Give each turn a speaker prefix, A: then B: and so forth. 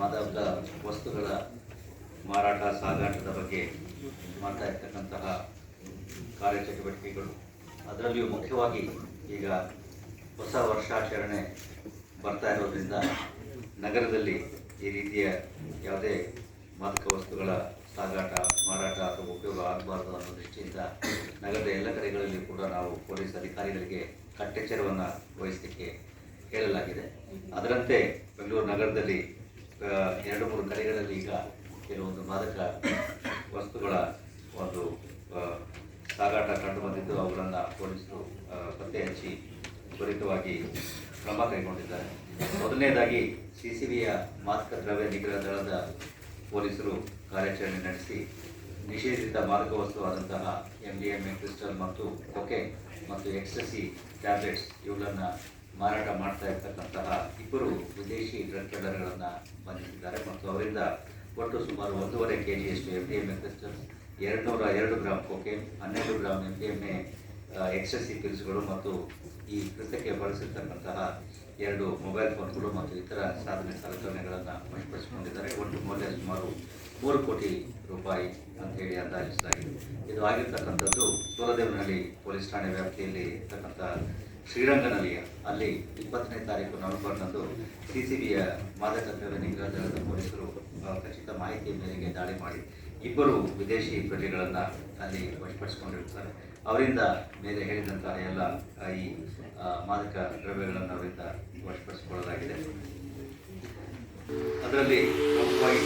A: ಮಾದಕ ವಸ್ತುಗಳ ಮಾರಾಟ ಸಾಗಾಟದ ಬಗ್ಗೆ ಮಾಡ್ತಾ ಇರ್ತಕ್ಕಂತಹ ಕಾರ್ಯಚಟುವಟಿಕೆಗಳು. ಅದರಲ್ಲಿಯೂ ಮುಖ್ಯವಾಗಿ ಈಗ ಹೊಸ ವರ್ಷಾಚರಣೆ ಬರ್ತಾ ಇರೋದ್ರಿಂದ ನಗರದಲ್ಲಿ ಈ ರೀತಿಯ ಯಾವುದೇ ಮಾದಕ ವಸ್ತುಗಳ ಸಾಗಾಟ, ಮಾರಾಟ ಅಥವಾ ಉಪಯೋಗ ಆಗಬಾರದು ಅನ್ನೋ ದೃಷ್ಟಿಯಿಂದ ನಗರದ ಎಲ್ಲ ಕಡೆಗಳಲ್ಲಿ ಕೂಡ ನಾವು ಪೊಲೀಸ್ ಅಧಿಕಾರಿಗಳಿಗೆ ಕಟ್ಟೆಚ್ಚರವನ್ನು ವಹಿಸಲಿಕ್ಕೆ ಹೇಳಲಾಗಿದೆ. ಅದರಂತೆ ಬೆಂಗಳೂರು ನಗರದಲ್ಲಿ ಎರಡು, ಮೂರು ಕಡೆಗಳಲ್ಲಿ ಈಗ ಕೆಲವೊಂದು ಮಾದಕ ವಸ್ತುಗಳ ಒಂದು ಸಾಗಾಟ ಕಂಡು ಬಂದಿದ್ದು, ಅವುಗಳನ್ನು ಪೊಲೀಸರು ಪತ್ತೆ ಹಚ್ಚಿ ತ್ವರಿತವಾಗಿ ಕ್ರಮ ಕೈಗೊಂಡಿದ್ದಾರೆ. ಮೊದಲನೇದಾಗಿ ಸಿ ಸಿ ಬಿಯ ಮಾದಕ ದ್ರವ್ಯ ನಿಗ್ರಹ ದಳದ ಪೊಲೀಸರು ಕಾರ್ಯಾಚರಣೆ ನಡೆಸಿ, ನಿಷೇಧಿತ ಮಾದಕ ವಸ್ತುವಾದಂತಹ M D M A crystal ಮತ್ತು ಕೊಕೆ ಮತ್ತು ಎಕ್ಸಸಿ ಟ್ಯಾಬ್ಲೆಟ್ಸ್, ಇವುಗಳನ್ನು ಮಾರಾಟ ಮಾಡ್ತಾ ಇರ್ತಕ್ಕಂತಹ ಇಬ್ಬರು ವಿದೇಶಿ ಡ್ರಗ್ ಕೆಲರ್ಗಳನ್ನು ಬಂಧಿಸಿದ್ದಾರೆ ಮತ್ತು ಅವರಿಂದ ಒಟ್ಟು ಸುಮಾರು ಒಂದೂವರೆ ಕೆ ಜಿಯಷ್ಟು F D M A crystals ಎರಡು ನೂರ ಎರಡು ಗ್ರಾಮ್ ಕೊಕೇನ್ ಹನ್ನೆರಡು gram F D M A ಪಿಲ್ಸ್ಗಳು ಮತ್ತು ಈ ಕೃತ್ಯಕ್ಕೆ ಬಳಸಿರ್ತಕ್ಕಂತಹ ಎರಡು ಮೊಬೈಲ್ ಫೋನ್ಗಳು ಮತ್ತು ಇತರ ಸಾಧನೆ ಸಲಕರಣೆಗಳನ್ನು ವಶಪಡಿಸಿಕೊಂಡಿದ್ದಾರೆ. ಒಟ್ಟು ಮೌಲ್ಯ ಸುಮಾರು ಮೂರು ಕೋಟಿ ರೂಪಾಯಿ ಅಂತ ಹೇಳಿ ಅಂದಾಜಿಸಲಾಗಿದೆ. ಇದು ಆಗಿರ್ತಕ್ಕಂಥದ್ದು ಸೂರದೇವನಹಳ್ಳಿ ಪೊಲೀಸ್ ಠಾಣೆ ವ್ಯಾಪ್ತಿಯಲ್ಲಿ ಇರ್ತಕ್ಕಂಥ ಶ್ರೀರಂಗನಲ್ಲಿ ಅಲ್ಲಿ ಇಪ್ಪತ್ತನೇ ತಾರೀಕು ನವೆಂಬರ್ನಂದು ಸಿ ಸಿ ಬಿಯ ಮಾದಕ ದ್ರವ್ಯ ನಿಗ್ರಹ ದಳದ ಪೊಲೀಸರು ಖಚಿತ ಮಾಹಿತಿಯ ಮೇರೆಗೆ ದಾಳಿ ಮಾಡಿ ಇಬ್ಬರು ವಿದೇಶಿ ಪ್ರಜೆಗಳನ್ನು ಅಲ್ಲಿ ವಶಪಡಿಸಿಕೊಂಡಿರ್ತಾರೆ. ಅವರಿಂದ ಮೇಲೆ ಹೇಳಿದಂತಹ ಎಲ್ಲ ಈ ಮಾದಕ ದ್ರವ್ಯಗಳನ್ನು ಅವರಿಂದ ವಶಪಡಿಸಿಕೊಳ್ಳಲಾಗಿದೆ. ಅದರಲ್ಲಿ ಪ್ರಮುಖವಾಗಿ